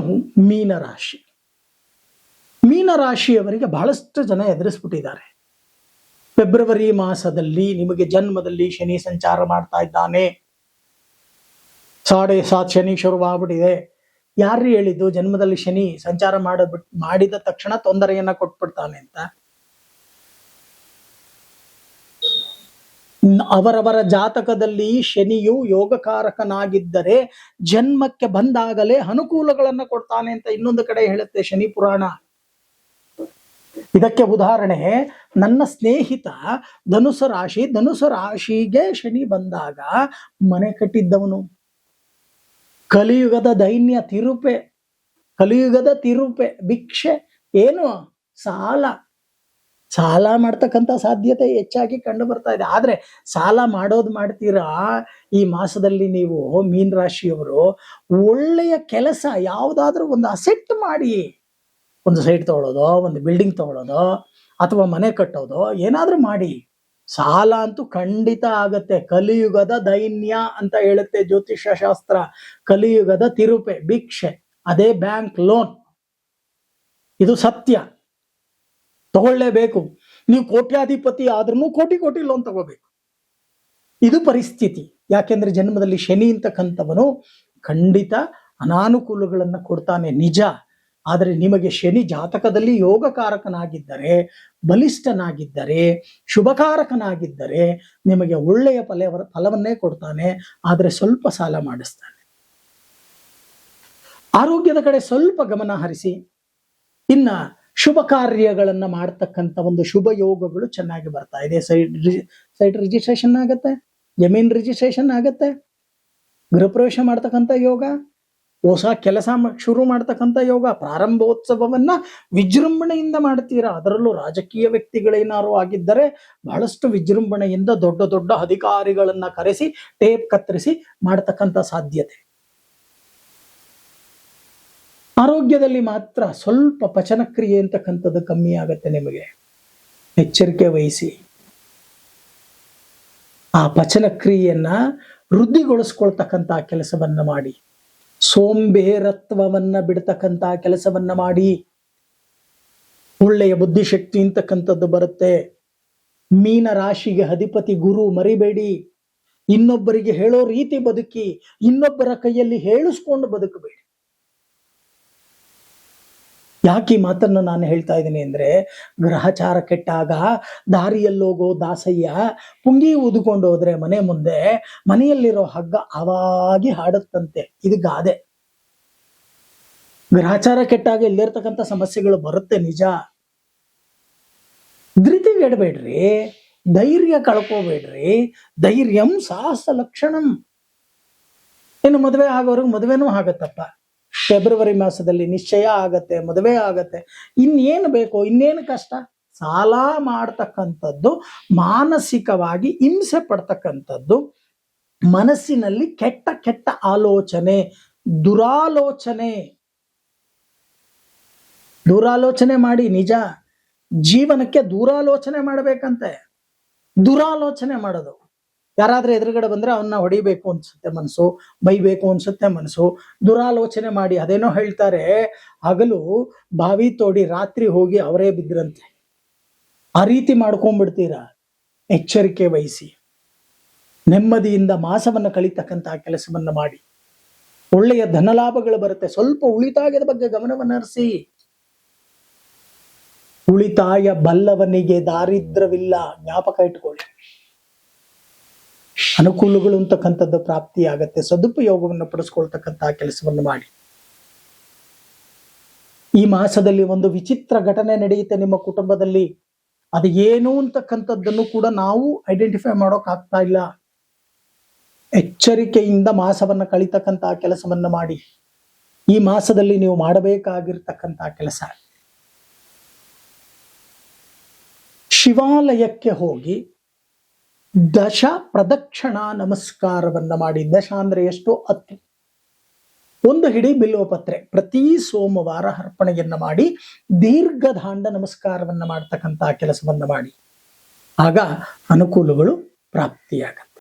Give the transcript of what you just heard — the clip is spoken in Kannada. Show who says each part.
Speaker 1: ಇನ್ನು ಮೀನರಾಶಿ. ಮೀನರಾಶಿಯವರಿಗೆ ಬಹಳಷ್ಟು ಜನ ಎದುರಿಸ್ಬಿಟ್ಟಿದ್ದಾರೆ. ಫೆಬ್ರವರಿ ಮಾಸದಲ್ಲಿ ನಿಮಗೆ ಜನ್ಮದಲ್ಲಿ ಶನಿ ಸಂಚಾರ ಮಾಡ್ತಾ ಇದ್ದಾನೆ. ಸಾಡೆ ಸಾತ್ ಶನಿ ಶುರುವಾಗ್ಬಿಟ್ಟಿದೆ. ಯಾರು ಹೇಳಿದ್ದು? ಜನ್ಮದಲ್ಲಿ ಶನಿ ಸಂಚಾರ ಮಾಡಬಿಟ್ ಮಾಡಿದ ತಕ್ಷಣ ತೊಂದರೆಯನ್ನ ಕೊಟ್ಬಿಡ್ತಾನೆ ಅಂತ. ಅವರವರ ಜಾತಕದಲ್ಲಿ ಶನಿಯು ಯೋಗಕಾರಕನಾಗಿದ್ದರೆ ಜನ್ಮಕ್ಕೆ ಬಂದಾಗಲೇ ಅನುಕೂಲಗಳನ್ನ ಕೊಡ್ತಾನೆ ಅಂತ ಇನ್ನೊಂದು ಕಡೆ ಹೇಳುತ್ತೆ ಶನಿ ಪುರಾಣ. ಇದಕ್ಕೆ ಉದಾಹರಣೆ, ನನ್ನ ಸ್ನೇಹಿತ ಧನುಸು ರಾಶಿ, ಧನುಸು ರಾಶಿಗೆ ಶನಿ ಬಂದಾಗ ಮನೆ ಕಟ್ಟಿದ್ದವನು. ಕಲಿಯುಗದ ದೈನ್ಯ ತಿರುಪೆ, ಕಲಿಯುಗದ ತಿರುಪೆ, ಭಿಕ್ಷೆ, ಏನು? ಸಾಲ. ಸಾಲ ಮಾಡ್ತಕ್ಕಂಥ ಸಾಧ್ಯತೆ ಹೆಚ್ಚಾಗಿ ಕಂಡು ಬರ್ತಾ ಇದೆ. ಆದರೆ ಸಾಲ ಮಾಡೋದು ಮಾಡ್ತೀರಾ? ಈ ಮಾಸದಲ್ಲಿ ನೀವು ಮೀನ್ ರಾಶಿಯವರು ಒಳ್ಳೆಯ ಕೆಲಸ ಯಾವುದಾದ್ರೂ ಒಂದು ಅಸೆಟ್ ಮಾಡಿ, ಒಂದು ಸೈಟ್ ತಗೊಳ್ಳೋದೋ ಒಂದು ಬಿಲ್ಡಿಂಗ್ ತಗೊಳ್ಳೋದೋ ಅಥವಾ ಮನೆ ಕಟ್ಟೋದು, ಏನಾದರೂ ಮಾಡಿ. ಸಾಲ ಅಂತೂ ಖಂಡಿತ ಆಗತ್ತೆ. ಕಲಿಯುಗದ ದೈನ್ಯ ಅಂತ ಹೇಳುತ್ತೆ ಜ್ಯೋತಿಷ್ಯ ಶಾಸ್ತ್ರ ಕಲಿಯುಗದ ತಿರುಪೆ, ಭಿಕ್ಷೆ, ಅದೇ ಬ್ಯಾಂಕ್ ಲೋನ್ ಇದು ಸತ್ಯ. ತಗೊಳ್ಳೇಬೇಕು. ನೀವು ಕೋಟ್ಯಾಧಿಪತಿ ಆದ್ರೂ ಕೋಟಿ ಕೋಟಿ ಲೋನ್ ತಗೋಬೇಕು. ಇದು ಪರಿಸ್ಥಿತಿ. ಯಾಕೆಂದ್ರೆ ಜನ್ಮದಲ್ಲಿ ಶನಿ ಅಂತಕ್ಕಂಥವನು ಖಂಡಿತ ಅನಾನುಕೂಲಗಳನ್ನ ಕೊಡ್ತಾನೆ, ನಿಜ. ಆದರೆ ನಿಮಗೆ ಶನಿ ಜಾತಕದಲ್ಲಿ ಯೋಗಕಾರಕನಾಗಿದ್ದರೆ, ಬಲಿಷ್ಠನಾಗಿದ್ದರೆ, ಶುಭಕಾರಕನಾಗಿದ್ದರೆ ನಿಮಗೆ ಒಳ್ಳೆಯ ಫಲ, ಫಲವನ್ನೇ ಕೊಡ್ತಾನೆ, ಆದರೆ ಸ್ವಲ್ಪ ಸಾಲ ಮಾಡಿಸ್ತಾನೆ. ಆರೋಗ್ಯದ ಕಡೆ ಸ್ವಲ್ಪ ಗಮನ ಹರಿಸಿ. ಇನ್ನ ಶುಭ ಕಾರ್ಯಗಳನ್ನು ಮಾಡ್ತಕ್ಕಂಥ ಒಂದು ಶುಭ ಯೋಗಗಳು ಚೆನ್ನಾಗಿ ಬರ್ತಾ ಇದೆ. ಸೈಟ್ ಸೈಟ್ ರಿಜಿಸ್ಟ್ರೇಷನ್ ಆಗತ್ತೆ, ಜಮೀನ್ ರಿಜಿಸ್ಟ್ರೇಷನ್ ಆಗತ್ತೆ, ಗೃಹಪ್ರವೇಶ ಮಾಡ್ತಕ್ಕಂಥ ಯೋಗ, ಹೊಸ ಕೆಲಸ ಶುರು ಮಾಡ್ತಕ್ಕಂಥ ಯೋಗ, ಪ್ರಾರಂಭೋತ್ಸವವನ್ನ ವಿಜೃಂಭಣೆಯಿಂದ ಮಾಡ್ತೀರಾ? ಅದರಲ್ಲೂ ರಾಜಕೀಯ ವ್ಯಕ್ತಿಗಳೇನಾರು ಆಗಿದ್ದರೆ ಬಹಳಷ್ಟು ವಿಜೃಂಭಣೆಯಿಂದ ದೊಡ್ಡ ದೊಡ್ಡ ಅಧಿಕಾರಿಗಳನ್ನ ಕರೆಸಿ, ಟೇಪ್ ಕತ್ತರಿಸಿ ಮಾಡ್ತಕ್ಕಂಥ ಸಾಧ್ಯತೆ. ಆರೋಗ್ಯದಲ್ಲಿ ಮಾತ್ರ ಸ್ವಲ್ಪ ಪಚನಕ್ರಿಯೆ ಅಂತಕ್ಕಂಥದ್ದು ಕಮ್ಮಿ ಆಗುತ್ತೆ ನಿಮಗೆ. ಎಚ್ಚರಿಕೆ ವಹಿಸಿ. ಆ ಪಚನಕ್ರಿಯೆಯನ್ನ ವೃದ್ಧಿಗೊಳಿಸ್ಕೊಳ್ತಕ್ಕಂಥ ಕೆಲಸವನ್ನ ಮಾಡಿ. ಸೋಂಬೇರತ್ವವನ್ನ ಬಿಡ್ತಕ್ಕಂಥ ಕೆಲಸವನ್ನ ಮಾಡಿ. ಒಳ್ಳೆಯ ಬುದ್ಧಿಶಕ್ತಿ ಅಂತಕ್ಕಂಥದ್ದು ಬರುತ್ತೆ. ಮೀನ ರಾಶಿಗೆ ಅಧಿಪತಿ ಗುರು ಮರಿಬೇಡಿ. ಇನ್ನೊಬ್ಬರಿಗೆ ಹೇಳೋ ರೀತಿ ಬದುಕಿ, ಇನ್ನೊಬ್ಬರ ಕೈಯಲ್ಲಿ ಹೇಳಿಸ್ಕೊಂಡು ಬದುಕಬೇಡಿ. ಯಾಕೆ ಈ ಮಾತನ್ನು ನಾನು ಹೇಳ್ತಾ ಇದ್ದೀನಿ ಅಂದ್ರೆ ಗ್ರಹಚಾರ ಕೆಟ್ಟಾಗ ದಾರಿಯಲ್ಲೋಗೋ ದಾಸಯ್ಯ ಪುಂಗಿ ಊದುಕೊಂಡು ಹೋದ್ರೆ ಮನೆ ಮುಂದೆ ಮನೆಯಲ್ಲಿರೋ ಹಗ್ಗ ಅವಾಗಿ ಹಾಡುತ್ತಂತೆ. ಇದು ಗಾದೆ. ಗ್ರಹಚಾರ ಕೆಟ್ಟಾಗ ಇಲ್ಲಿರ್ತಕ್ಕಂಥ ಸಮಸ್ಯೆಗಳು ಬರುತ್ತೆ ನಿಜ. ಧೃತಿಗೆಡಬೇಡ್ರಿ, ಧೈರ್ಯ ಕಳ್ಕೋಬೇಡ್ರಿ, ಧೈರ್ಯಂ ಸಾಹಸ ಲಕ್ಷಣಂ. ಇನ್ನು ಮದುವೆ ಆಗೋರ್ಗೆ ಮದುವೆನೂ ಆಗತ್ತಪ್ಪ. ಫೆಬ್ರವರಿ ಮಾಸದಲ್ಲಿ ನಿಶ್ಚಯ ಆಗತ್ತೆ, ಮದುವೆ ಆಗತ್ತೆ. ಇನ್ನೇನು ಬೇಕು, ಇನ್ನೇನು ಕಷ್ಟ? ಸಾಲ ಮಾಡ್ತಕ್ಕಂಥದ್ದು, ಮಾನಸಿಕವಾಗಿ ಹಿಂಸೆ ಪಡ್ತಕ್ಕಂಥದ್ದು, ಮನಸ್ಸಿನಲ್ಲಿ ಕೆಟ್ಟ ಕೆಟ್ಟ ಆಲೋಚನೆ, ದುರಾಲೋಚನೆ. ದುರಾಲೋಚನೆ ಮಾಡಿ, ನಿಜ, ಜೀವನಕ್ಕೆ ದುರಾಲೋಚನೆ ಮಾಡಬೇಕಂತೆ. ದುರಾಲೋಚನೆ ಮಾಡೋದು. ಯಾರಾದ್ರೂ ಎದುರುಗಡೆ ಬಂದ್ರೆ ಅವನ್ನ ಹೊಡಿಬೇಕು ಅನ್ಸುತ್ತೆ ಮನಸ್ಸು, ಬೈಬೇಕು ಅನ್ಸುತ್ತೆ ಮನಸ್ಸು. ದುರಾಲೋಚನೆ ಮಾಡಿ ಅದೇನೋ ಹೇಳ್ತಾರೆ, ಹಗಲು ಬಾವಿ ತೋಡಿ ರಾತ್ರಿ ಹೋಗಿ ಅವರೇ ಬಿದ್ರಂತೆ. ಆ ರೀತಿ ಮಾಡ್ಕೊಂಡ್ಬಿಡ್ತೀರಾ? ಎಚ್ಚರಿಕೆ ವಹಿಸಿ. ನೆಮ್ಮದಿಯಿಂದ ಮಾಸವನ್ನ ಕಳಿತಕ್ಕಂತ ಕೆಲಸವನ್ನ ಮಾಡಿ. ಒಳ್ಳೆಯ ಧನಲಾಭಗಳು ಬರುತ್ತೆ. ಸ್ವಲ್ಪ ಉಳಿತಾಯದ ಬಗ್ಗೆ ಗಮನವನ್ನು ಹರಿಸಿ. ಉಳಿತಾಯ ಬಲ್ಲವನಿಗೆ ದಾರಿದ್ರವಿಲ್ಲ ಜ್ಞಾಪಕ ಇಟ್ಕೊಳ್ಳಿ. ಅನುಕೂಲಗಳು ಅಂತಕ್ಕಂಥದ್ದು ಪ್ರಾಪ್ತಿಯಾಗತ್ತೆ ಸದುಪಯೋಗವನ್ನು ಪಡಿಸ್ಕೊಳ್ತಕ್ಕಂತಹ ಕೆಲಸವನ್ನು ಮಾಡಿ. ಈ ಮಾಸದಲ್ಲಿ ಒಂದು ವಿಚಿತ್ರ ಘಟನೆ ನಡೆಯುತ್ತೆ ನಿಮ್ಮ ಕುಟುಂಬದಲ್ಲಿ. ಅದು ಏನು ಅಂತಕ್ಕಂಥದ್ದನ್ನು ಕೂಡ ನಾವು ಐಡೆಂಟಿಫೈ ಮಾಡೋಕ್ ಆಗ್ತಾ ಇಲ್ಲ. ಎಚ್ಚರಿಕೆಯಿಂದ ಮಾಸವನ್ನು ಕಳಿತಕ್ಕಂತಹ ಕೆಲಸವನ್ನು ಮಾಡಿ. ಈ ಮಾಸದಲ್ಲಿ ನೀವು ಮಾಡಬೇಕಾಗಿರ್ತಕ್ಕಂತಹ ಕೆಲಸ. ಶಿವಾಲಯಕ್ಕೆ ಹೋಗಿ ದಶ ಪ್ರದಕ್ಷಿಣ ನಮಸ್ಕಾರವನ್ನು ಮಾಡಿ. ದಶ ಅಂದ್ರೆ ಎಷ್ಟು ಹತ್ತು ಒಂದು ಹಿಡಿ ಬಿಲ್ವಪತ್ರೆ ಪ್ರತಿ ಸೋಮವಾರ ಅರ್ಪಣೆಯನ್ನು ಮಾಡಿ, ದೀರ್ಘದಾಂಡ ನಮಸ್ಕಾರವನ್ನು ಮಾಡ್ತಕ್ಕಂತಹ ಕೆಲಸವನ್ನು ಮಾಡಿ. ಆಗ ಅನುಕೂಲಗಳು ಪ್ರಾಪ್ತಿಯಾಗತ್ತೆ.